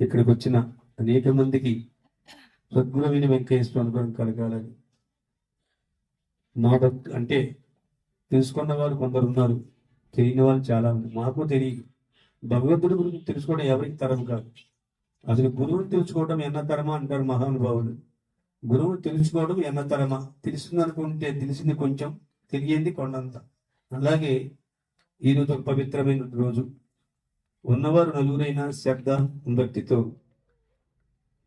ఇక్కడికి వచ్చిన అనేక మందికి సద్గుణమైన వెంకటేశ్వర అనుభవం కలగాలని. మా అంటే తెలుసుకున్న వారు కొందరు ఉన్నారు తెలియని వాళ్ళు చాలా ఉంది మాకు తెలియదు. భగవంతుడి గురించి తెలుసుకోవడం ఎవరికి తరం కాదు. అసలు గురువుని తెలుసుకోవడం ఎన్న తరమా అంటారు మహానుభావులు గురువుని తెలుసుకోవడం ఎన్న తరమా? తెలిసిందనుకుంటే తెలిసింది కొంచెం తెలియంది కొండంత. అలాగే ఈరోజు రోజు పవిత్రమైన రోజు. ఉన్నవారు నలుగురైన శ్రద్ధ భక్తితో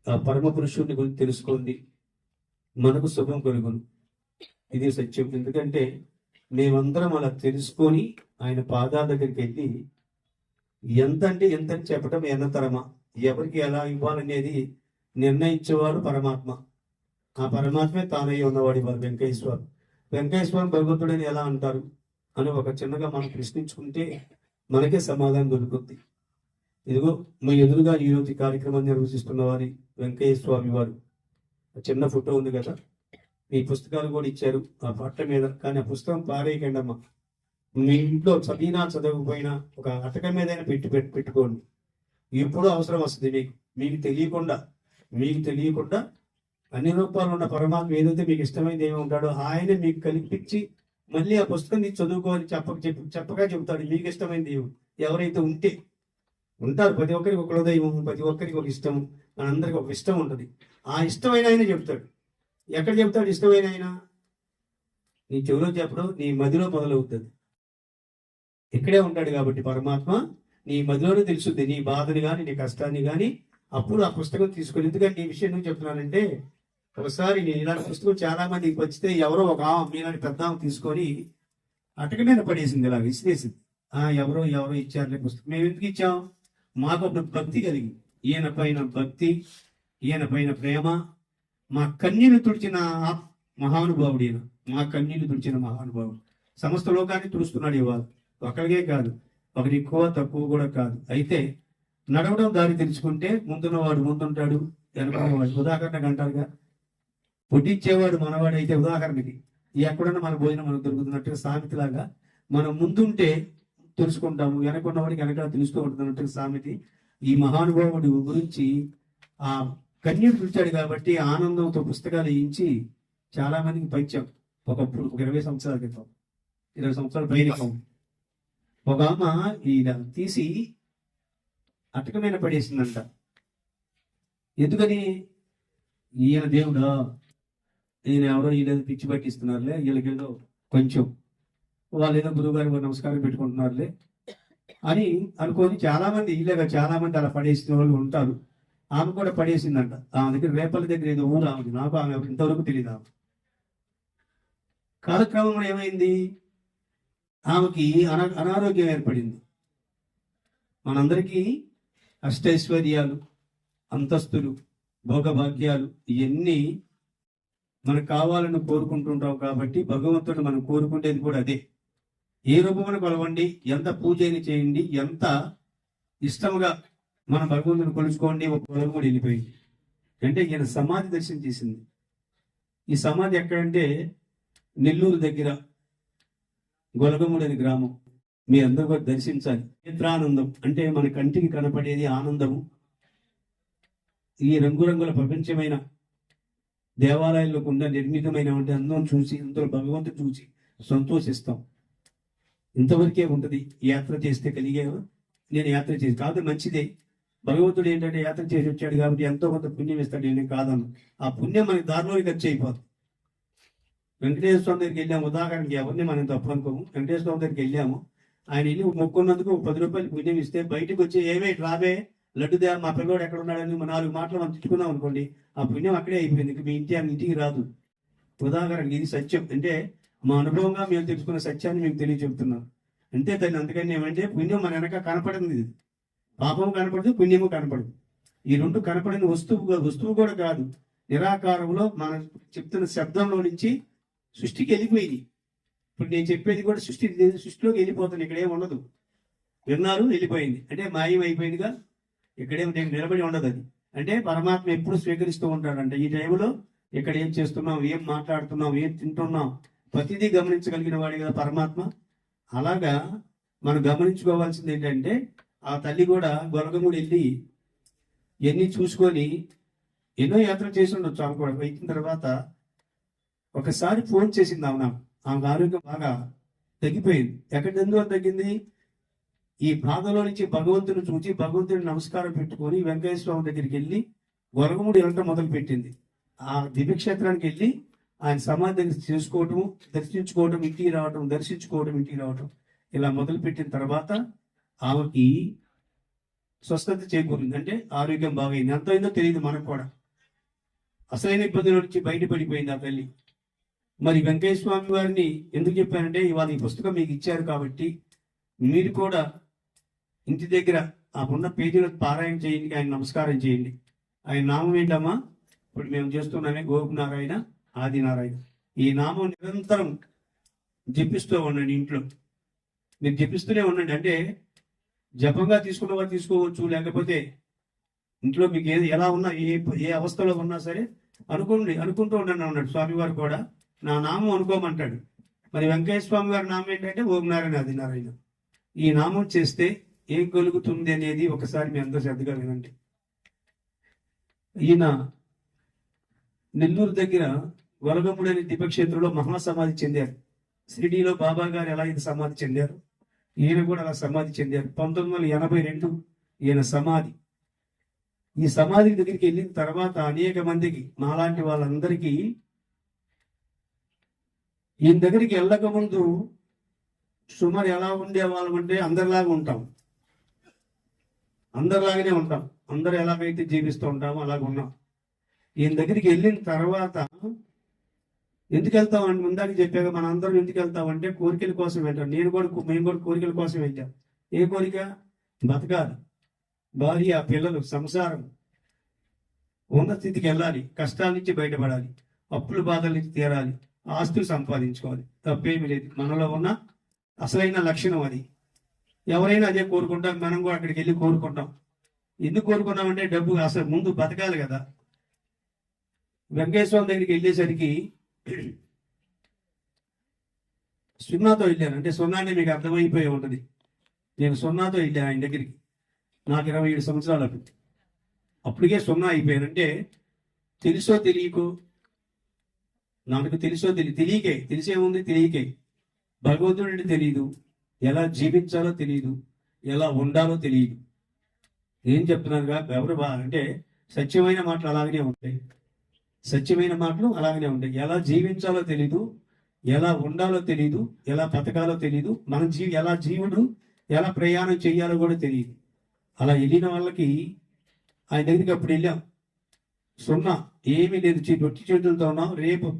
ఆ పరమ పురుషుడిని గురించి తెలుసుకోండి. మనకు శుభం కలుగును. ఇది సత్యం. ఎందుకంటే మేమందరం అలా తెలుసుకొని ఆయన పాదాల దగ్గరికి వెళ్ళి ఎంత అంటే ఎంత అని చెప్పడం ఎన్నతరమా? ఎవరికి ఎలా ఇవ్వాలనేది నిర్ణయించేవాడు పరమాత్మ. ఆ పరమాత్మే తానై ఉన్నవాడు వారు వెంకటేశ్వరు వెంకటేశ్వరం భగవంతుడని ఎలా అంటారు? అని ఒక చిన్నగా మనం ప్రశ్నించుకుంటే మనకే సమాధానం దొరుకుతుంది. ఇదిగో మీ ఎదురుగా ఈ రోజు కార్యక్రమం నిర్వహిస్తున్న వారి వెంకయ్య స్వామి వారు. చిన్న ఫోటో ఉంది కదా? మీ పుస్తకాలు కూడా ఇచ్చారు ఆ పట్ట మీద. కానీ ఆ పుస్తకం పారేయకండి అమ్మా. మీ ఇంట్లో చదివినా చదవకపోయినా ఒక అటక మీదైనా పెట్టి పెట్టి పెట్టుకోండి. ఎప్పుడూ అవసరం వస్తుంది మీకు. మీకు తెలియకుండా మీకు తెలియకుండా అన్ని రూపాలు ఉన్న పరమాత్మ ఏదైతే మీకు ఇష్టమైంది ఏమి ఉంటాడో ఆయన మీకు కల్పించి మళ్ళీ ఆ పుస్తకం తీసి చదువుకోవాలి చెప్పక చెప్పి చెప్పగా చెబుతాడు. మీకు ఇష్టమైన దైవం ఎవరైతే ఉంటే ఉంటారు ప్రతి ఒక్కరికి ఒక దైవం ప్రతి ఒక్కరికి ఒక ఇష్టం మనందరికి ఒక ఇష్టం ఉంటుంది. ఆ ఇష్టమైన ఆయన చెప్తాడు ఎక్కడ చెప్తాడు ఇష్టమైన ఆయన? నీ చెవిలో చెప్పడం నీ మదిలో మొదలవుతుంది. ఇక్కడే ఉంటాడు కాబట్టి పరమాత్మ నీ మదిలోనే తెలుస్తుంది. నీ బాధని కానీ నీ కష్టాన్ని కానీ అప్పుడు ఆ పుస్తకం తీసుకొని ఎందుకంటే ఈ విషయం నువ్వు చెప్తున్నానంటే ఒకసారి నేను ఇలాంటి పుస్తకం చాలా మందికి వచ్చితే ఎవరో ఒక ఆమె మీలాంటి పెద్ద ఆమె తీసుకొని అటక మీద పడేసింది ఇలా విసిరేసింది. ఆ ఎవరో ఎవరో ఇచ్చారులే పుస్తకం. మేము ఎందుకు ఇచ్చాం? మాకు ఒక భక్తి కలిగి ఈయన పైన భక్తి ఈయన పైన ప్రేమ మా కన్నీరు తుడిచిన మహానుభావుడు ఈయన. మా కన్నీరు తుడిచిన మహానుభావుడు. సమస్త లోకాన్ని తుడుస్తున్నాడు ఇవాళ ఒకరికే కాదు ఒకటి ఎక్కువ తక్కువ కూడా కాదు. అయితే నడవడం దారి తెలుసుకుంటే ముందున్న వాడు ముందుంటాడు వాడు ఉదాహరణకు అంటారుగా పుట్టించేవాడు మనవాడైతే ఉదాహరణకి ఎక్కడన్నా మన భోజనం మనకు దొరుకుతున్నట్టుగా సామెతలాగా మనం ముందుంటే తెలుసుకుంటాము వెనకున్నవాడికి వెనక తెలుస్తూ ఉంటున్నట్టుగా సామెతి. ఈ మహానుభావుడు గురించి ఆ కన్యకు పిలిచాడు కాబట్టి ఆనందంతో పుస్తకాలు వేయించి చాలా మందికి పంచాం ఒకప్పుడు ఒక ఇరవై సంవత్సరాల క్రితం ఇరవై సంవత్సరాల పైన ఒక ఆమె ఈయన తీసి అటక మీద పడేసిందంట. ఎందుకని? ఈయన దేవుడా ఈయన ఎవరో ఈయన పిచ్చి పట్టిస్తున్నారులే వీళ్ళకేదో కొంచెం వాళ్ళు ఏదో గురువు గారికి నమస్కారం పెట్టుకుంటున్నారులే అని అనుకొని చాలామంది ఇలాగ చాలా మంది అలా పడేసిన వాళ్ళు ఉంటారు. ఆమె కూడా పడేసిందంట. ఆమె దగ్గర రేపల దగ్గర ఏదో ఊరు ఆమెకి నాకు ఆమె ఇంతవరకు తెలియదు ఆమె. కాలక్రమంలో ఏమైంది? ఆమెకి అనా అనారోగ్యం ఏర్పడింది. మనందరికీ అష్టైశ్వర్యాలు అంతస్తులు భోగభాగ్యాలు ఇవన్నీ మనకు కావాలని కోరుకుంటుంటాం కాబట్టి భగవంతుడు మనం కోరుకునేది కూడా అదే. ఏ రూపమును కొలవండి ఎంత పూజని చేయండి ఎంత ఇష్టముగా మన భగవంతుని కొలుచుకోండి ఒక పొలం కూడా వెళ్ళిపోయింది. అంటే ఈయన సమాధి దర్శనం చేసింది. ఈ సమాధి ఎక్కడంటే నెల్లూరు దగ్గర గొలగముడు అనే గ్రామం. మీ అందరూ కూడా దర్శించాలి. నేత్రానందం అంటే మన కంటికి కనపడేది ఆనందము. ఈ రంగురంగుల ప్రపంచమైన దేవాలయాల్లో కూడా నిర్మితమైన అందం చూసి అందులో భగవంతుడు చూసి సంతోషిస్తాం. ఇంతవరకే ఉంటుంది యాత్ర చేస్తే కలిగే నేను యాత్ర చేసి కాదు మంచిదే. భగవంతుడు ఏంటంటే యాత్ర చేసి వచ్చాడు కాబట్టి ఎంతో కొంత పుణ్యం ఇస్తాడు నేను కాదను ఆ పుణ్యం మనకి దారిలోకి ఖర్చు అయిపోతుంది వెంకటేశ్వర స్వామి దగ్గరికి వెళ్ళాము ఉదాహరణకి ఎవరిని మనం తప్పు అనుకోము. వెంకటేశ్వర స్వామి దగ్గరికి వెళ్ళాము ఆయన వెళ్ళి మొక్కున్నందుకు పది రూపాయలు పుణ్యం ఇస్తే బయటకు వచ్చి ఏమే రాబే లడ్డుదేవ మా పిల్లవాడు ఎక్కడ ఉన్నాడని మా నాలుగు మాటలు మనం తిట్టుకున్నాం అనుకోండి ఆ పుణ్యం అక్కడే అయిపోయింది. మీ ఇంటి ఆమె ఇంటికి రాదు. ఉదాహరణకి ఇది సత్యం. అంటే మా అనుభవంగా మేము తెలుసుకున్న సత్యాన్ని మేము తెలియజెప్తున్నాం అంతే దాన్ని అందుకని ఏమంటే పుణ్యం మన వెనక కనపడింది పాపం కనపడదు పుణ్యము కనపడదు. ఈ రెండు కనపడిన వస్తువు వస్తువు కూడా కాదు. నిరాకారంలో మనం చెప్తున్న శబ్దంలో నుంచి సృష్టికి వెళ్ళిపోయింది. ఇప్పుడు నేను చెప్పేది కూడా సృష్టి సృష్టిలోకి వెళ్ళిపోతుంది ఇక్కడ ఏమి ఉండదు. విన్నారు వెళ్ళిపోయింది. అంటే మాయం అయిపోయిందిగా ఇక్కడేం నిలబడి ఉండదు అది. అంటే పరమాత్మ ఎప్పుడు స్వీకరిస్తూ ఉంటాడంట ఈ టైంలో ఇక్కడ ఏం చేస్తున్నాం ఏం మాట్లాడుతున్నాం ఏం తింటున్నాం ప్రతిదీ గమనించగలిగిన వాడి కదా పరమాత్మ. అలాగా మనం గమనించుకోవాల్సింది ఏంటంటే ఆ తల్లి కూడా గొలగముడు వెళ్ళి ఇవన్నీ చూసుకొని ఎన్నో యాత్ర చేసి ఉండొచ్చు ఆమె కూడా. వచ్చిన తర్వాత ఒకసారి ఫోన్ చేసింది ఆమె ఆమె ఆరోగ్యం బాగా తగ్గిపోయింది. ఎక్కడ ఎందుకు తగ్గింది? ఈ బాధలో నుంచి భగవంతుని చూచి భగవంతుని నమస్కారం పెట్టుకొని వెంకయ్య స్వామి దగ్గరికి వెళ్ళి గొరగముడు వెళ్ళటం మొదలు పెట్టింది ఆ దివ్యక్షేత్రానికి వెళ్ళి ఆయన సమాధి దగ్గర చేసుకోవటం దర్శించుకోవడం ఇంటికి రావటం దర్శించుకోవడం ఇంటికి రావటం ఇలా మొదలు పెట్టిన తర్వాత ఆమెకి స్వస్థత చేకూరింది. అంటే ఆరోగ్యం బాగైంది. ఎంత అయిందో తెలియదు మనకు కూడా. అసలైన ఇబ్బందుల నుంచి బయటపడిపోయింది ఆ తల్లి. మరి వెంకయ్య స్వామి వారిని ఎందుకు చెప్పానంటే ఇవాళ ఈ పుస్తకం మీకు ఇచ్చారు కాబట్టి మీరు కూడా ఇంటి దగ్గర ఆ ఉన్న పేజీలో పారాయణ చేయండి ఆయన నమస్కారం చేయండి. ఆయన నామం ఏంటమ్మా? ఇప్పుడు మేము చేస్తున్నామే గోపునారాయణ ఆదినారాయణ. ఈ నామం నిరంతరం జపిస్తూ ఉండండి ఇంట్లో. మీరు జపిస్తూనే ఉండండి. అంటే జపంగా తీసుకున్న వారు తీసుకోవచ్చు లేకపోతే ఇంట్లో మీకు ఏది ఎలా ఉన్నా ఏ ఏ అవస్థలో ఉన్నా సరే అనుకోండి అనుకుంటూ ఉండండి అన్నాడు స్వామివారు కూడా. నా నామం అనుకోమంటాడు. మరి వెంకయ్య స్వామి గారి నామం ఏంటంటే ఓం నారాయణ ఆదినారాయణ. ఈ నామం చేస్తే ఏం కలుగుతుంది అనేది ఒకసారి మీ అందరూ శ్రద్ధగా వినండి. ఈయన నెల్లూరు దగ్గర వలగముడు అనే దివ్యక్షేత్రంలో మహాసమాధి చెందారు. షిరిడీలో బాబా గారు ఎలా ఇది సమాధి చెందారు? ఈయన కూడా అలా సమాధి చెందారు. పంతొమ్మిది వందల ఎనభై రెండు ఈయన సమాధి. ఈ సమాధి దగ్గరికి వెళ్ళిన తర్వాత అనేక మందికి మాలాంటి వాళ్ళందరికీ ఈయన దగ్గరికి వెళ్ళక ముందు సుమారు ఎలా ఉండే వాళ్ళమంటే అందరిలాగా ఉంటాం. అందరిలాగానే ఉంటాం. అందరు ఎలాగైతే జీవిస్తూ ఉంటామో అలాగ ఉన్నాం. ఈయన దగ్గరికి వెళ్ళిన తర్వాత ఎందుకు వెళ్తాం అని ముందాక చెప్పాక మన అందరం ఎందుకు వెళ్తాం అంటే కోరికల కోసం వెళ్తాం. నేను కూడా మేము కూడా కోరికల కోసం వెళ్ళాం ఏ కోరిక? బతకాలి. భార్య పిల్లలు సంసారం. ఉన్న స్థితికి వెళ్ళాలి. కష్టాల నుంచి బయటపడాలి. అప్పుల బాధల నుంచి తీరాలి. ఆస్తులు సంపాదించుకోవాలి. తప్పేమీ లేదు. మనలో ఉన్న అసలైన లక్షణం అది. ఎవరైనా అదే కోరుకుంటాం మనం కూడా అక్కడికి వెళ్ళి కోరుకుంటాం. ఎందుకు కోరుకున్నామంటే డబ్బు అసలు ముందు బతకాలి కదా. వెంకటేశ్వరం దగ్గరికి వెళ్ళేసరికి సున్నాతో వెళ్ళాను. అంటే సున్నానే మీకు అర్థమైపోయి ఉంటుంది. నేను సున్నాతో వెళ్ళాను ఆయన దగ్గరికి. నాకు ఇరవై ఏడు సంవత్సరాలు అప్పుడు. అప్పటికే సున్నా అయిపోయాను. అంటే తెలుసో తెలియకో? నాకు తెలుసో తెలియ తెలియకే. తెలిసేముంది తెలియకే. భగవంతుడిని తెలియదు. ఎలా జీవించాలో తెలియదు ఎలా ఉండాలో తెలియదు ఏం చెప్తున్నారుగా? ఎవరు అంటే సత్యమైన మాటలు అలాగనే ఉంటాయి. సత్యమైన మాటలు అలాగనే ఉంటాయి. ఎలా జీవించాలో తెలీదు ఎలా ఉండాలో తెలీదు ఎలా బతకాలో తెలీదు మన జీ ఎలా జీవుడు ఎలా ప్రయాణం చేయాలో కూడా తెలియదు అలా వెళ్ళిన వాళ్ళకి ఆయన దగ్గరికి అప్పుడు వెళ్ళాం. సున్నా ఏమీ లేదు చే- చేతులతో ఉన్నాం. రేపు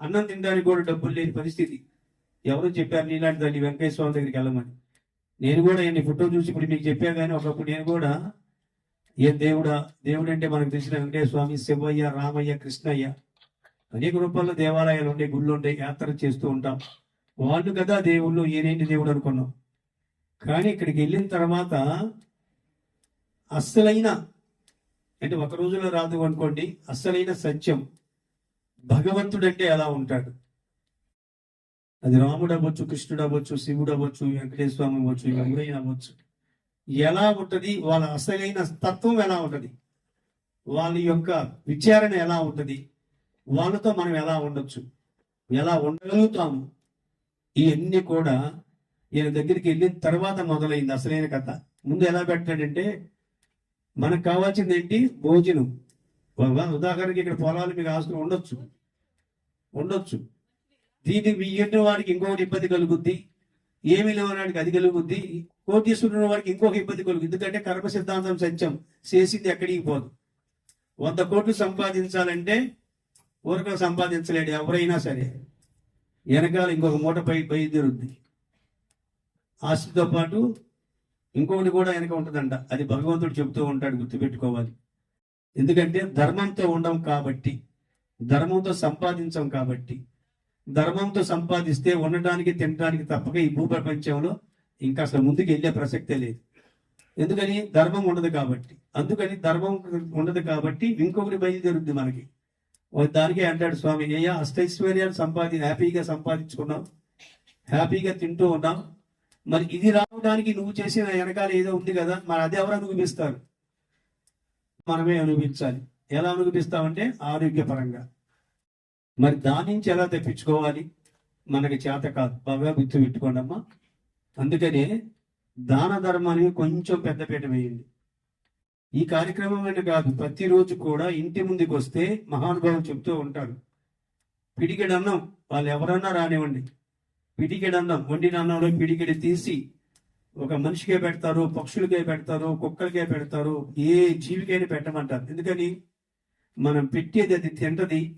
అన్నం తినడానికి కూడా డబ్బులు లేని పరిస్థితి. ఎవరు చెప్పారు నీలాంటి దాన్ని వెంకయ్య స్వామి దగ్గరికి వెళ్ళమని. నేను కూడా ఈయన ఫోటో చూసి ఇప్పుడు మీకు చెప్పా కానీ ఒకప్పుడు నేను కూడా ఏ దేవుడా దేవుడు అంటే మనకు తెలిసిన వెంకటేశ్వర స్వామి శివయ్య రామయ్య కృష్ణయ్య అనేక రూపాల్లో దేవాలయాలు ఉండే గుళ్ళు ఉండే యాత్ర చేస్తూ ఉంటాం. వాళ్ళు కదా దేవుళ్ళు ఈయనేంటి దేవుడు అనుకున్నాం. కానీ ఇక్కడికి వెళ్ళిన తర్వాత అస్సలైన అంటే ఒక రోజులో రాదు అనుకోండి అస్సలైన సత్యం భగవంతుడంటే ఎలా ఉంటాడు? అది రాముడు అవ్వచ్చు కృష్ణుడు అవ్వచ్చు శివుడు అవ్వచ్చు వెంకటేశ్వర స్వామి అవ్వచ్చు ఎవరైనా అవ్వచ్చు. ఎలా ఉంటది? వాళ్ళ అసలైన తత్వం ఎలా ఉంటది? వాళ్ళ యొక్క విచారణ ఎలా ఉంటది? వాళ్ళతో మనం ఎలా ఉండొచ్చు? ఎలా ఉండగలుగుతాము? ఇవన్నీ కూడా ఈయన దగ్గరికి వెళ్ళిన తర్వాత మొదలైంది అసలైన కథ. ముందు ఎలా పెట్టాడంటే మనకు కావాల్సింది ఏంటి? భోజనం. ఉదా- ఉదాహరణకి ఇక్కడ పొలాలు మీకు ఆస్తులు ఉండొచ్చు. ఉండొచ్చు. దీనికి మీ వారికి ఇంకొకటి ఇబ్బంది కలుగుద్ది ఏమి లేవడానికి అది కలుగుద్ది కోటీశ్వరుడు వారికి ఇంకొక ఇబ్బంది కలుగు ఎందుకంటే కర్మ సిద్ధాంతం సత్యం చేసింది ఎక్కడికి పోదు. వంద కోట్లు సంపాదించాలంటే ఊరక సంపాదించలేడు ఎవరైనా సరే. వెనకాల ఇంకొక మూట పై బయలుదేరుద్ది. ఆస్తితో పాటు ఇంకొకటి కూడా వెనక ఉంటుందంట. అది భగవంతుడు చెబుతూ ఉంటాడు గుర్తుపెట్టుకోవాలి. ఎందుకంటే ధర్మంతో ఉండం కాబట్టి ధర్మంతో సంపాదించం కాబట్టి ధర్మంతో సంపాదిస్తే ఉండటానికి తినడానికి తప్పక ఈ భూప్రపంచంలో ఇంకా అసలు ముందుకు వెళ్ళే ప్రసక్తే లేదు. ఎందుకని? ధర్మం ఉండదు కాబట్టి. అందుకని ధర్మం ఉండదు కాబట్టి ఇంకొకటి బయలుదేరుద్ది మనకి. దానికే అంటాడు స్వామి అయ్యా అష్టైశ్వర్యాలు సంపాది హ్యాపీగా సంపాదించుకున్నాం హ్యాపీగా తింటూ ఉన్నాం మరి ఇది రావడానికి నువ్వు చేసిన వెనకాల ఏదో ఉంది కదా మరి అది ఎవరు అనుభవిస్తారు? మనమే అనుభవించాలి. ఎలా అనుభవిస్తామంటే? ఆరోగ్యపరంగా. మరి దాని నుంచి ఎలా తెప్పించుకోవాలి? మనకి చేత కాదు. బాగా గుర్తు పెట్టుకోండమ్మా అందుకనే దాన ధర్మానికి కొంచెం పెద్దపీట వేయండి. ఈ కార్యక్రమం అని కాదు ప్రతిరోజు కూడా ఇంటి ముందుకు వస్తే మహానుభావులు చెప్తూ ఉంటారు పిడికెడు అన్నం వాళ్ళు ఎవరన్నా రానివ్వండి. పిడికెడు అన్నం వండిన అన్నంలో పిడికిడి తీసి ఒక మనిషికే పెడతారు పక్షులకే పెడతారు కుక్కలకే పెడతారు ఏ జీవికైనా పెట్టమంటారు. ఎందుకని? మనం పెట్టేది అది తింటది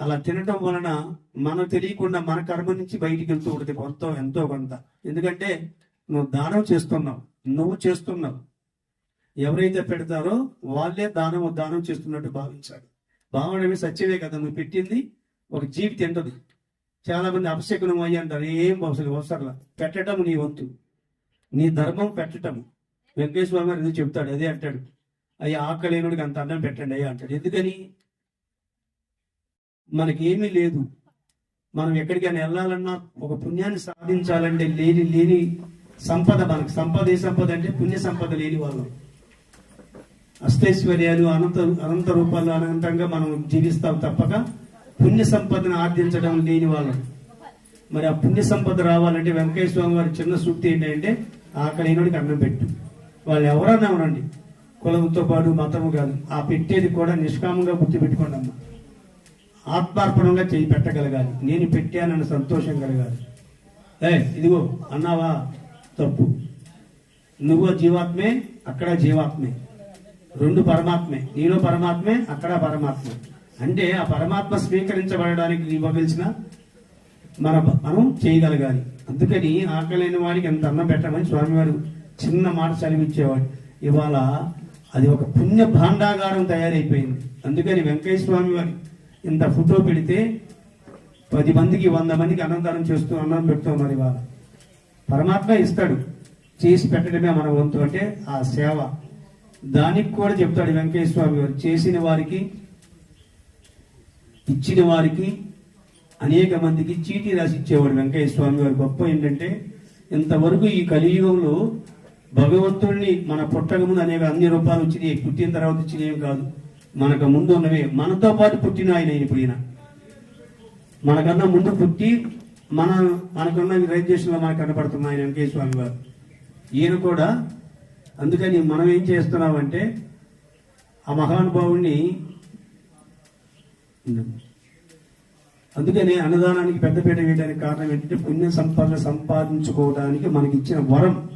అలా తినటం వలన మనం తెలియకుండా మన కర్మ నుంచి బయటికి వెళ్తూ ఉంటుంది ఎంతో కొంత. ఎందుకంటే నువ్వు దానం చేస్తున్నావు నువ్వు చేస్తున్నావు. ఎవరైతే పెడతారో వాళ్ళే దానం దానం చేస్తున్నట్టు భావించాలి. భావనమే సత్యమే కదా నువ్వు పెట్టింది ఒక జీవి తింటది. చాలా మంది అపశకునం అయ్యి అంటారు ఏం అవసరం అవసరం పెట్టడం నీ వంతు. నీ ధర్మం పెట్టడం వెంకటేశ్వర స్వామి గారు ఇది చెప్తాడు అదే అంటాడు. అయ్యి ఆకలేనుడికి అంత అన్నం పెట్టండి అయ్యా అంటాడు. ఎందుకని? మనకేమీ లేదు. మనం ఎక్కడికైనా వెళ్ళాలన్నా ఒక పుణ్యాన్ని సాధించాలంటే లేని లేని సంపద మనకు. సంపద ఏ సంపద అంటే పుణ్య సంపద లేని వాళ్ళం. అష్టైశ్వర్యాలు అనంత అనంత రూపాలు అనంతంగా మనం జీవిస్తాం తప్పక. పుణ్య సంపదను ఆర్జించడం లేని వాళ్ళం. మరి ఆ పుణ్య సంపద రావాలంటే వెంకయ్య స్వామి వారి చిన్న సూక్తి ఏంటంటే ఆకలినోడికి అన్నం పెట్టు. వాళ్ళు ఎవరన్నా ఉండండి కులంతో పాటు మతము కాదు. ఆ పెట్టేది కూడా నిష్కామంగా గుర్తుపెట్టుకోండి అమ్మా ఆత్మార్పణంగా చేయి పెట్టగలగాలి. నేను పెట్టానన్న సంతోషం కలగాలి. ఏ ఇదిగో అన్నావా? తప్పు. నువ్వు జీవాత్మే అక్కడ జీవాత్మే. రెండు పరమాత్మే. నీలో పరమాత్మే అక్కడ పరమాత్మే. అంటే ఆ పరమాత్మ స్వీకరించబడడానికి ఇవ్వగలిసిన మన మనం చేయగలగాలి. అందుకని ఆకలేని వాడికి ఎంత అన్నం పెట్టమని స్వామివారు చిన్న మాట చదివించేవాడు ఇవాళ అది ఒక పుణ్య భాండాగారం తయారైపోయింది. అందుకని వెంకయ్య స్వామి వారి ఇంత ఫోటో పెడితే పది మందికి వంద మందికి అన్నదానం చేస్తూ అన్నం పెడుతున్నారు ఇవాళ. పరమాత్మ ఇస్తాడు. చేసి పెట్టడమే మన వంతు అంటే ఆ సేవ. దానికి కూడా చెప్తాడు వెంకయ్య స్వామి వారు చేసిన వారికి ఇచ్చిన వారికి అనేక మందికి చీటీ రాసి ఇచ్చేవాడు వెంకయ్య స్వామి గారు. గొప్ప ఏంటంటే ఇంతవరకు ఈ కలియుగంలో భగవంతుడిని మన పుట్టక ముందు అనేక అన్ని రూపాలు వచ్చినాయి పుట్టిన తర్వాత వచ్చినవి కాదు. మనకు ముందు ఉన్నవి. మనతో పాటు పుట్టిన ఆయన ఇప్పుడు ఈయన. మనకన్నా ముందు పుట్టి మన మనకున్న రైల్వేషన్లో మనకు కనపడుతున్న ఆయన వెంకయ్య స్వామి వారు. ఈయన కూడా అందుకని మనం ఏం చేస్తున్నామంటే ఆ మహానుభావుణ్ణి అందుకని అన్నదానానికి పెద్దపీట వేయడానికి కారణం ఏంటంటే పుణ్య సంపద సంపాదించుకోవడానికి మనకి ఇచ్చిన వరం.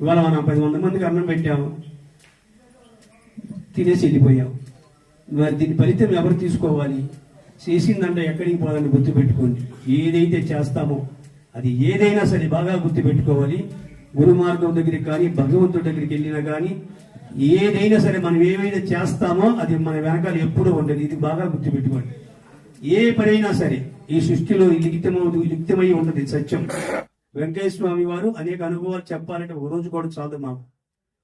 ఇవాళ మనం పది వంద మందికి అన్నం పెట్టాము. తినేసి వెళ్ళిపోయాం. మరి దీని ఫలితం ఎవరు తీసుకోవాలి? చేసిందంటే ఎక్కడికి పోదని గుర్తుపెట్టుకోండి. ఏదైతే చేస్తామో అది ఏదైనా సరే బాగా గుర్తుపెట్టుకోవాలి. గురుమార్గం గురు మార్గం దగ్గరికి కానీ భగవంతుడి దగ్గరికి వెళ్ళినా కానీ ఏదైనా సరే మనం ఏమైనా చేస్తామో అది మన వెనకాల ఎప్పుడూ ఉండదు. ఇది బాగా గుర్తుపెట్టుకోండి. ఏ పనైనా సరే ఈ సృష్టిలో లిఖితమవుతూ లిఖితమై ఉంటుంది సత్యం. వెంకయ్య స్వామి వారు అనేక అనుభవాలు చెప్పాలంటే ఒక రోజు కూడా చాలదు మాకు.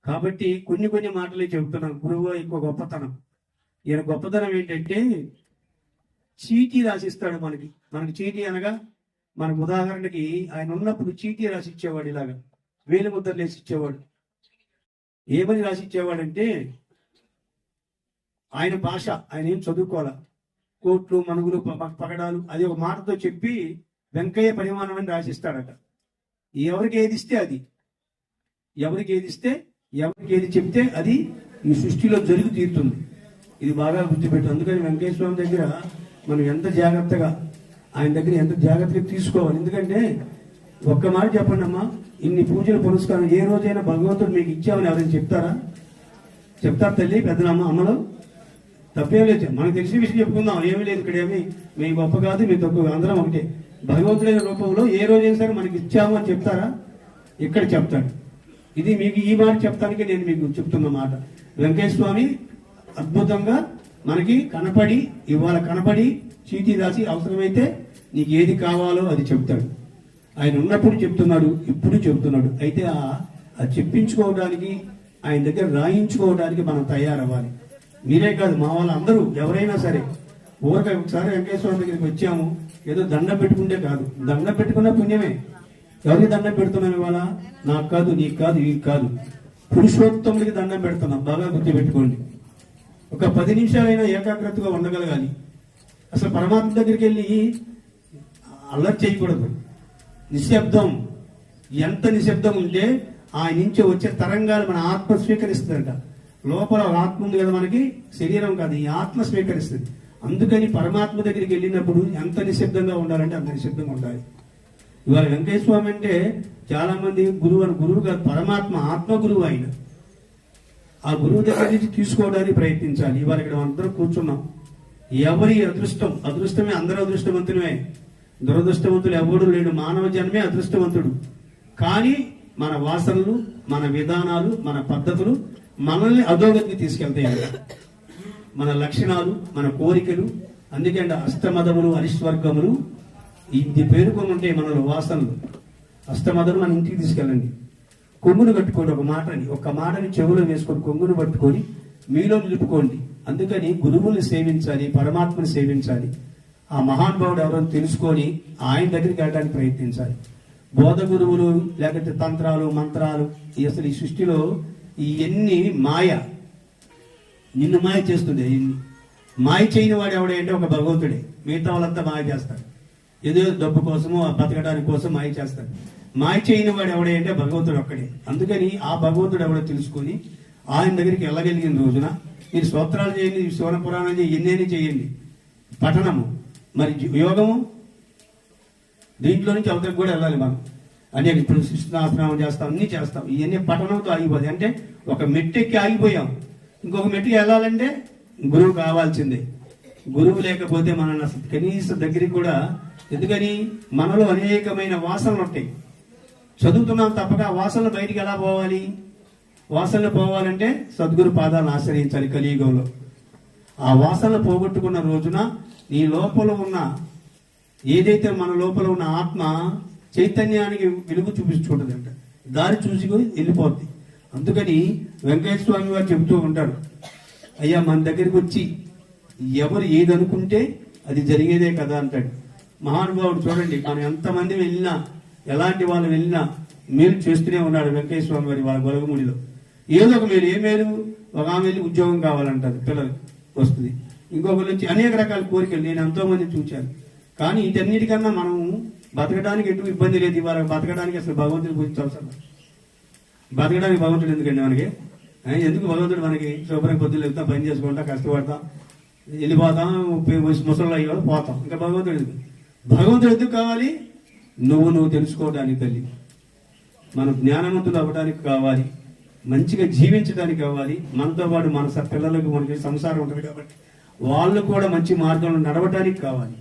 కాబట్టి కొన్ని కొన్ని మాటలే చెబుతున్నాను. గురువు ఎక్కువ గొప్పతనం. ఈయన గొప్పతనం ఏంటంటే చీటీ రాసిస్తాడు మనకి. మనకి చీటీ అనగా మనకు ఉదాహరణకి ఆయన ఉన్నప్పుడు చీటీ రాసి ఇచ్చేవాడు ఇలాగా. వేలు ముద్రలు వేసి ఇచ్చేవాడు ఏమని రాసి ఇచ్చేవాడంటే ఆయన భాష ఆయన ఏం చదువుకోవాలా? కోట్లు మనుగులు పగడాలు అది ఒక మాటతో చెప్పి వెంకయ్య పరిమాణం అని రాసిస్తాడట. ఎవరికి ఏదిస్తే అది. ఎవరికి ఏదిస్తే ఎవరికి ఏది చెప్తే అది ఈ సృష్టిలో జరిగి తీరుతుంది. ఇది బాగా గుర్తుపెట్టు. అందుకని వెంకటేశ్వర స్వామి దగ్గర మనం ఎంత జాగ్రత్తగా ఆయన దగ్గర ఎంత జాగ్రత్తగా తీసుకోవాలి. ఎందుకంటే ఒక్క మాట చెప్పండి అమ్మా ఇన్ని పూజలు పురస్కారం ఏ రోజైనా భగవంతుడు మీకు ఇచ్చామని ఎవరైనా చెప్తారా? చెప్తారు తల్లి పెద్దనమ్మ అమ్మలో. తప్పేం లేదు. మనకు తెలిసిన విషయం చెప్పుకుందాం. ఏమీ లేదు ఇక్కడ ఏమి. మీ గొప్ప కాదు మీ తక్కువ అందరం ఒకటే. భగవంతుడైన రూపంలో ఏ రోజైనా సరే మనకి ఇచ్చాము అని చెప్తారా? ఇక్కడ చెప్తాడు. ఇది మీకు ఈ మాట చెప్తానికి నేను మీకు చెప్తున్న మాట. వెంకటేశ్వర స్వామి అద్భుతంగా మనకి కనపడి ఇవాళ కనపడి చీటీ రాసి అవసరమైతే నీకు ఏది కావాలో అది చెప్తాడు. ఆయన ఉన్నప్పుడు చెప్తున్నాడు ఇప్పుడు చెప్తున్నాడు. అయితే ఆ చెప్పించుకోవడానికి ఆయన దగ్గర రాయించుకోవడానికి మనం తయారవ్వాలి. మీరే కాదు మా వాళ్ళు అందరూ ఎవరైనా సరే. ఊరక ఒకసారి వెంకటేశ్వర దగ్గరికి వచ్చాము. ఏదో దండం పెట్టుకుంటే కాదు. దండం పెట్టుకున్న పుణ్యమే. ఎవరికి దండం పెడుతున్నాం ఇవాళ? నాకు కాదు నీకు కాదు ఈ కాదు. పురుషోత్తముడికి దండం పెడుతున్నాం. బాగా గుర్తుపెట్టుకోండి. ఒక పది నిమిషాలైనా ఏకాగ్రతగా ఉండగలగాలి. అసలు పరమాత్మ దగ్గరికి వెళ్ళి అల్లరి చేయకూడదు. నిశ్శబ్దం. ఎంత నిశ్శబ్దం ఉంటే ఆయన నుంచి వచ్చే తరంగాలు మన ఆత్మ స్వీకరిస్తుందంట. లోపల ఆత్మ ఉంది కదా మనకి? శరీరం కాదు ఈ ఆత్మ స్వీకరిస్తుంది. అందుకని పరమాత్మ దగ్గరికి వెళ్ళినప్పుడు ఎంత నిశ్శబ్దంగా ఉండాలంటే అంత నిశ్శబ్దంగా ఉండాలి. ఇవాళ వెంకటేశ్వర స్వామి అంటే చాలా మంది గురువు అని గురువు కాదు పరమాత్మ ఆత్మ గురువు ఆయన. ఆ గురువు దగ్గర నుంచి తీసుకోవడానికి ప్రయత్నించాలి. ఇవాళ ఇక్కడ అందరం కూర్చున్నాం. ఎవరి అదృష్టం? అదృష్టమే అందరూ అదృష్టవంతులమే దురదృష్టవంతులు ఎవడు లేడు. మానవ జన్మే అదృష్టవంతుడు. కానీ మన వాసనలు మన విధానాలు మన పద్ధతులు మనల్ని అధోగతికి తీసుకెళ్తాయి మన లక్షణాలు మన కోరికలు అందుకే అష్టమదములు అరిష్వర్గములు ఇది పేరుకొని ఉంటే మన వాసనలు. అష్టమదములు మన ఇంటికి తీసుకెళ్ళండి. కొంగును కట్టుకోండి ఒక మాటని ఒక మాటని చెవులో వేసుకొని కొంగును పట్టుకొని మీలో నిలుపుకోండి. అందుకని గురువుని సేవించాలి పరమాత్మని సేవించాలి. ఆ మహానుభావుడు ఎవరో తెలుసుకొని ఆయన దగ్గరికి వెళ్ళడానికి ప్రయత్నించాలి. బోధ గురువులు లేకపోతే తంత్రాలు మంత్రాలు ఈ అసలు ఈ సృష్టిలో ఇవన్నీ మాయ నిన్ను మాయ చేస్తుంది మాయ చేయని వాడు ఎవడంటే అంటే ఒక భగవంతుడే. మిగతా వాళ్ళంతా మాయ చేస్తాడు ఏదో డబ్బు కోసము బతకడానికి కోసం మాయ చేస్తారు. మాయ చేయని వాడు ఎవడే అంటే భగవంతుడు ఒక్కడే. అందుకని ఆ భగవంతుడు ఎవడో తెలుసుకొని ఆయన దగ్గరికి వెళ్ళగలిగిన రోజున మీరు స్తోత్రాలు చేయండి శివన పురాణాలు చేయండి ఎన్నైనా చేయండి. పఠనము. మరి యోగము? దీంట్లో నుంచి అవతలకు కూడా వెళ్ళాలి మనం. అనేక ఇప్పుడు శిష్ణాస్నామం చేస్తాం అన్నీ చేస్తాం. ఇవన్నీ పఠనంతో ఆగిపోతాయి. అంటే ఒక మెట్టెక్కి ఆగిపోయాం. ఇంకొక మెట్టుకి వెళ్ళాలంటే గురువు కావాల్సిందే. గురువు లేకపోతే మన అసలు కనీస దగ్గరికి కూడా ఎందుకని? మనలో అనేకమైన వాసనలు ఉంటాయి. చదువుతున్నాం తప్పక వాసనలు బయటికి ఎలా పోవాలి? వాసనలు పోవాలంటే సద్గురు పాదాలను ఆశ్రయించాలి కలియుగంలో. ఆ వాసనలు పోగొట్టుకున్న రోజున నీ లోపల ఉన్న ఏదైతే మన లోపల ఉన్న ఆత్మ చైతన్యానికి వెలుగు చూపించుకుంటుందంట. దారి చూసి వెళ్ళిపోద్ది. అందుకని వెంకటేశ్వర స్వామి వారు చెబుతూ ఉంటాడు అయ్యా మన దగ్గరికి వచ్చి ఎవరు ఏదనుకుంటే అది జరిగేదే కదా అంటాడు. మహానుభావుడు చూడండి మనం ఎంతమంది వెళ్ళినా ఎలాంటి వాళ్ళు వెళ్ళినా మేలు చేస్తూనే ఉన్నాడు వెంకటేశ్వర స్వామి వారి వాళ్ళ గొలగముడిలో. ఏదో ఒక మేలు ఏ మేలు? ఒక ఆమె వెళ్ళి ఉద్యోగం కావాలంటారు పిల్లలు వస్తుంది. ఇంకొకరు నుంచి అనేక రకాల కోరికలు నేను ఎంతోమంది చూచాను. చూశాను కానీ వీటన్నిటికన్నా మనం బతకడానికి ఎటు ఇబ్బంది లేదు ఇవాళ బతకడానికి అసలు భగవంతుని పూజించవసరం బతకడానికి భగవంతుడు ఎందుకండి మనకి? ఎందుకు భగవంతుడు మనకి శుభ్రం పొద్దులు వెళ్తాం పని చేసుకుంటాం కష్టపడతాం వెళ్ళిపోతాం ముసలి అయ్యో పోతాం. ఇంకా భగవంతుడు ఎందుకు? భగవంతుడు ఎందుకు కావాలి? నువ్వు నువ్వు తెలుసుకోవడానికి తల్లి. మనం జ్ఞానవంతులు అవ్వడానికి కావాలి. మంచిగా జీవించడానికి కావాలి. మనతో పాటు మన స- పిల్లలకు మనకి సంసారం ఉంటుంది కాబట్టి వాళ్ళు కూడా మంచి మార్గంలో నడవడానికి కావాలి.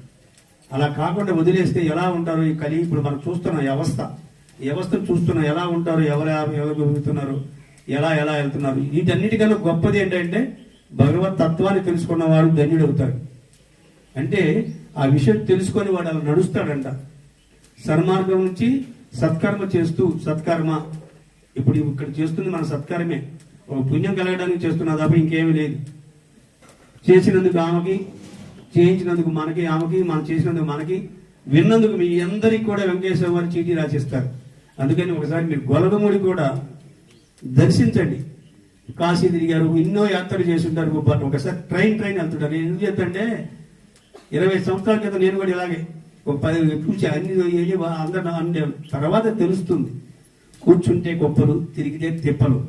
అలా కాకుండా వదిలేస్తే ఎలా ఉంటారో ఈ కలి? ఇప్పుడు మనం చూస్తున్న వ్యవస్థ వ్యవస్థను చూస్తున్నాం ఎలా ఉంటారు? ఎవరు ఎవరు ఎలా ఎలా వెళ్తున్నారు? వీటన్నిటికన్నా గొప్పది ఏంటంటే భగవత్ తత్వాన్ని తెలుసుకున్న వాడు ధన్యుడు అవుతారు అంటే ఆ విషయం తెలుసుకొని వాడు అలా నడుస్తాడంట. సన్మార్గం నుంచి సత్కర్మ చేస్తూ సత్కర్మ ఇప్పుడు ఇక్కడ చేస్తుంది మన సత్కర్మే. ఒక పుణ్యం కలగడానికి చేస్తున్నా తప్ప ఇంకేమీ లేదు. చేసినందుకు ఆమెకి చేయించినందుకు మనకి ఆమెకి మనం చేసినందుకు మనకి విన్నందుకు మీ అందరికీ కూడా వెంకటేశ్వర వారి చీటీ రాసిస్తారు. అందుకని ఒకసారి మీరు గొలగముడి కూడా దర్శించండి. కాశీ తిరిగారు ఎన్నో యాత్రలు చేసి ఉంటారు ఒకసారి ట్రైన్ ట్రైన్ వెళ్తుంటారు. ఎందుకు చెప్తాంటే ఇరవై సంవత్సరాల క్రితం నేను కూడా ఇలాగే ఒక పది చూసి అన్ని ఏది అందరూ అంటే తర్వాత తెలుస్తుంది. కూర్చుంటే గొప్పలు తిరిగితే తిప్పలు.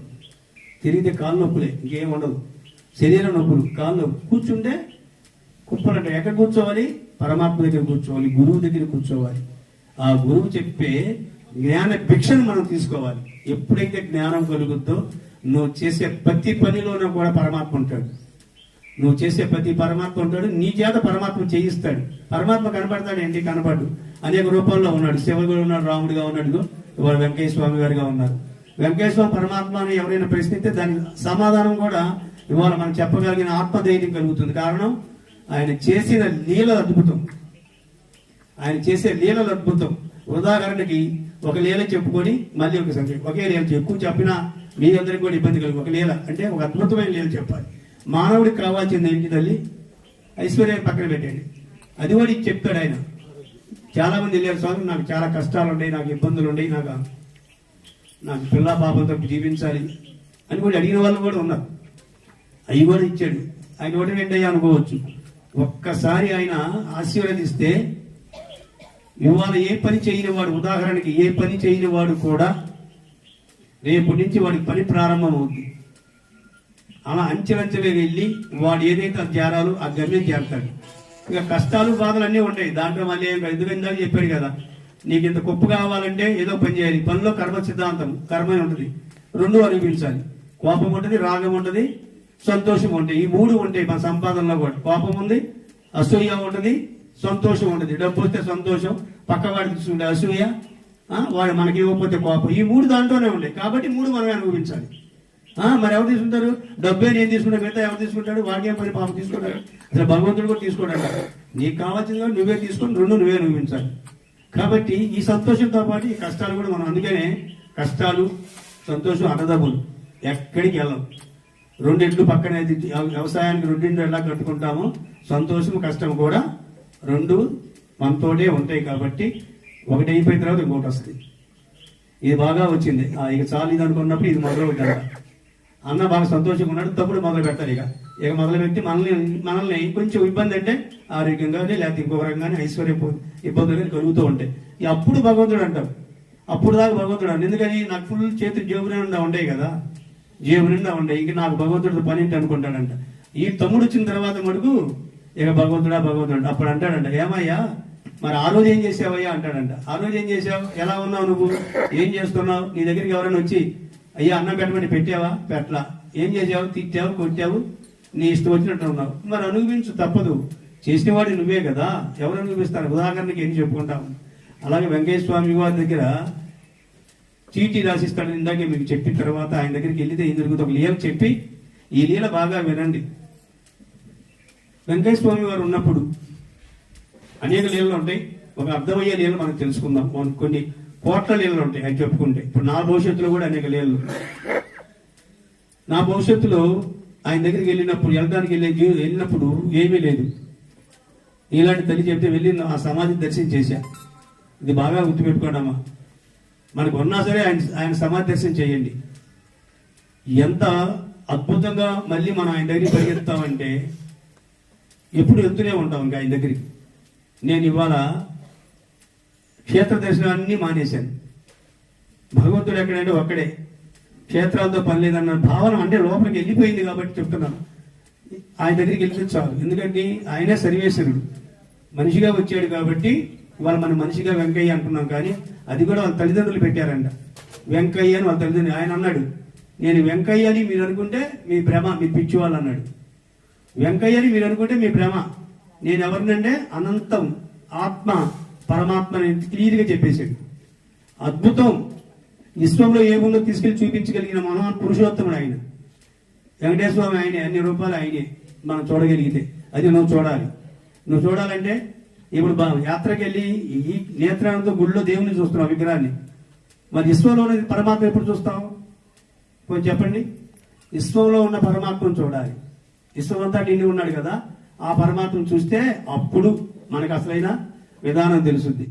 తిరిగితే కాళ్ళ నొప్పులే ఇంకేం ఉండదు. శరీర నొప్పులు కాళ్ళు నొప్పి కూర్చుంటే అంటే ఎక్కడ కూర్చోవాలి? పరమాత్మ దగ్గర కూర్చోవాలి గురువు దగ్గర కూర్చోవాలి. ఆ గురువు చెప్పే జ్ఞాన భిక్షను మనం తీసుకోవాలి. ఎప్పుడైతే జ్ఞానం కలుగుద్దో నువ్వు చేసే ప్రతి పనిలోనూ కూడా పరమాత్మ ఉంటాడు. నువ్వు చేసే ప్రతి పరమాత్మ ఉంటాడు నీ చేత పరమాత్మ చేయిస్తాడు. పరమాత్మ కనపడతాడు ఏంటి? కనపడు అనేక రూపాల్లో ఉన్నాడు. శివుడు ఉన్నాడు రాముడిగా ఉన్నాడు. ఇవాళ వెంకయ్య స్వామి గారిగా ఉన్నారు. వెంకయ్య స్వామి పరమాత్మ అని ఎవరైనా ప్రశ్నిస్తే దాని సమాధానం కూడా ఇవాళ మనం చెప్పగలిగిన ఆత్మధైర్యం కలుగుతుంది. కారణం ఆయన చేసిన లీల అద్భుతం. ఆయన చేసే లీలలు అద్భుతం. ఉదాహరణకి ఒక లీల చెప్పుకొని మళ్ళీ ఒక సంఖ్య ఒకే లీల చెప్పు. ఎక్కువ చెప్పినా మీ అందరికి కూడా ఇబ్బంది కలుగు. ఒక లీల అంటే ఒక అద్భుతమైన లీల చెప్పాలి. మానవుడికి కావాల్సింది ఏంటి తల్లి? ఐశ్వర్యాన్ని పక్కన పెట్టండి. అది కూడా చెప్తాడు ఆయన. చాలామంది వెళ్ళారు స్వామి నాకు చాలా కష్టాలు ఉన్నాయి నాకు ఇబ్బందులు ఉన్నాయి నాకు నాకు పిల్ల పాపంతో జీవించాలి అని కూడా అడిగిన వాళ్ళు కూడా ఉన్నారు. అవి కూడా ఇచ్చాడు. ఆయన కూడా రెండయ్యా అనుకోవచ్చు. ఒక్కసారి ఆయన ఆశీర్వదిస్తే ఇవాళ ఏ పని చేయని వాడు ఉదాహరణకి ఏ పని చేయని వాడు కూడా రేపు నుంచి వాడికి పని ప్రారంభమవుతుంది. అలా అంచెలంచెలే వెళ్ళి వాడు ఏదైతే అది చేరాలో ఆ గమ్యం చేరుతాడు. ఇక కష్టాలు బాధలు అన్నీ ఉంటాయి. దాంట్లో మళ్ళీ ఏం కాదు. చెప్పాడు కదా నీకు ఇంత గొప్ప కావాలంటే ఏదో పని చేయాలి. పనిలో కర్మ సిద్ధాంతం కర్మే ఉంటుంది. రెండు అనిపించాలి కోపం ఉంటుంది రాగం ఉంటుంది సంతోషం ఉంటుంది. ఈ మూడు ఉంటాయి మన సంపాదనలో కూడా. కోపం ఉంది అసూయ ఉంటుంది సంతోషం ఉంటుంది. డబ్బు వస్తే సంతోషం పక్కవాడికి చూసుకుంటే అసూయ వాడు మనకి ఇవ్వకపోతే కోపం. ఈ మూడు దాంట్లోనే ఉంటాయి. కాబట్టి మూడు మనమే అనుభవించాలి. మరి ఎవరు తీసుకుంటారు? డబ్బే నేను తీసుకుంటా మిగతా ఎవరు తీసుకుంటాడు? వాడికే పని పాపం తీసుకుంటాడు. అసలు భగవంతుడు కూడా తీసుకోడాడు నీకు కావాల్సింది నువ్వే తీసుకొని రెండు నువ్వే అనుభవించాలి. కాబట్టి ఈ సంతోషంతో పాటు ఈ కష్టాలు కూడా మనం అందుకనే కష్టాలు సంతోషం అన్నదమ్ములు ఎక్కడికి వెళ్ళం. రెండింట్లు పక్కనే వ్యవసాయానికి రెండింటి ఎలా కట్టుకుంటామో సంతోషం కష్టం కూడా రెండు మనతోటే ఉంటాయి కాబట్టి ఒకటి అయిపోయిన తర్వాత ఇంకోటి వస్తుంది. ఇది బాగా వచ్చింది. ఇక చాలు ఇది అనుకున్నప్పుడు ఇది మొదలు పెట్టాలి అన్న బాగా సంతోషంగా ఉన్నాడు. తప్పుడు మొదలు పెట్టాలి ఇక. ఇక మొదలు పెట్టి మనల్ని మనల్ని కొంచెం ఇబ్బంది అంటే ఆరోగ్యంగానే లేకపోతే ఇంకొక రకంగానే ఐశ్వర్యం ఇబ్బందులు కానీ కలుగుతూ ఉంటాయి. ఇక అప్పుడు భగవంతుడు అంటాం అప్పుడు దాకా భగవంతుడు అంటాడు. ఎందుకని? నాకు ఫుల్ చేతులు జేబు నిండా ఉంటాయి కదా. జేబు నిండా ఉంటాయి ఇంక నాకు భగవంతుడు పని ఏంటి అనుకుంటాడంట. ఈ తమ్ముడు వచ్చిన తర్వాత మటుకు ఇక భగవంతుడా భగవంతుడు అప్పుడు అంటాడంట ఏమయ్యా? మరి ఆ రోజు ఏం చేసావయ్యా? అంటాడంట. ఆ రోజు ఏం చేసావు? ఎలా ఉన్నావు నువ్వు? ఏం చేస్తున్నావు? నీ దగ్గరికి ఎవరైనా వచ్చి అయ్యా అన్నం పెట్టమని పెట్టావా? పెట్టలా. ఏం చేసావు తిట్టావు? కొట్టావు? నీ ఇష్టం వచ్చినట్టు ఉన్నావు. మరి అనుభవించు తప్పదు. చేసినవాడు నువ్వే కదా. ఎవరు అనుభవిస్తారు? ఉదాహరణకి ఏం చెప్పుకుంటాము అలాగే వెంకటేశ్వర స్వామి వారి దగ్గర చీటీ రాసిస్తాడని ఇందాకే మీకు చెప్పిన తర్వాత. ఆయన దగ్గరికి వెళ్ళితే ఏం జరుగుతుంది ఒక లీల చెప్పి ఈ లీల బాగా వినండి. వెంకటేశ్వర స్వామి వారు ఉన్నప్పుడు అనేక లీలలు ఉంటాయి. ఒక అర్థమయ్యే లీలలు మనం తెలుసుకుందాం. కొన్ని కోట్ల నీళ్ళు ఉంటాయి అని చెప్పుకుంటే. ఇప్పుడు నా భవిష్యత్తులో కూడా అనేక నీళ్ళు నా భవిష్యత్తులో ఆయన దగ్గరికి వెళ్ళినప్పుడు వెళ్ళడానికి వెళ్ళే వెళ్ళినప్పుడు ఏమీ లేదు. ఇలాంటి తల్లి చెప్తే వెళ్ళి ఆ సమాధి దర్శనం చేశా. ఇది బాగా గుర్తుపెట్టుకోండమ్మా. మనకు ఉన్నా సరే ఆయన ఆయన సమాధి దర్శనం చేయండి. ఎంత అద్భుతంగా మళ్ళీ మనం ఆయన దగ్గరికి పరిగెత్తామంటే ఎప్పుడు వెళ్తూనే ఉంటాం ఇంకా ఆయన దగ్గరికి. నేను ఇవాళ క్షేత్ర దర్శనాన్ని మానేశాను. భగవంతుడు ఎక్కడంటే ఒక్కడే. క్షేత్రాలతో పని లేదన్న భావన అంటే లోపలికి వెళ్ళిపోయింది కాబట్టి చెప్తున్నాను. ఆయన దగ్గరికి వెళ్తే చాలు. ఎందుకంటే ఆయనే సర్వేశ్వరుడు. మనిషిగా వచ్చాడు కాబట్టి వాళ్ళు మన మనిషిగా వెంకయ్య అంటున్నాం కానీ అది కూడా వాళ్ళ తల్లిదండ్రులు పెట్టారంట. వెంకయ్య అని వాళ్ళ తల్లిదండ్రులు. ఆయన అన్నాడు నేను వెంకయ్య అని మీరు అనుకుంటే మీ ప్రేమ మీ పిచ్చి వాళ్ళు అన్నాడు. వెంకయ్య అని మీరు అనుకుంటే మీ ప్రేమ నేను ఎవరినంటే అనంతం ఆత్మ పరమాత్మ అని క్లియర్గా చెప్పేశాడు. అద్భుతం. విశ్వంలో ఏముందో తీసుకెళ్ళి చూపించగలిగిన మహా పురుషోత్తముడు ఆయన. వెంకటేశ్వర స్వామి ఆయనే అన్ని రూపాయలు ఆయనే. మనం చూడగలిగితే. అది నువ్వు చూడాలి. నువ్వు చూడాలంటే ఇప్పుడు బా- యాత్రకి వెళ్ళి ఈ నేత్రాలతో గుళ్ళో దేవుని చూస్తున్నావు విగ్రహాన్ని. మరి విశ్వంలో పరమాత్మ ఎప్పుడు చూస్తావు? కొంచెం చెప్పండి. విశ్వంలో ఉన్న పరమాత్మను చూడాలి. విశ్వం అంతా నిండి ఉన్నాడు కదా. ఆ పరమాత్మను చూస్తే అప్పుడు మనకు అసలైన విధానం తెలుసుద్ది.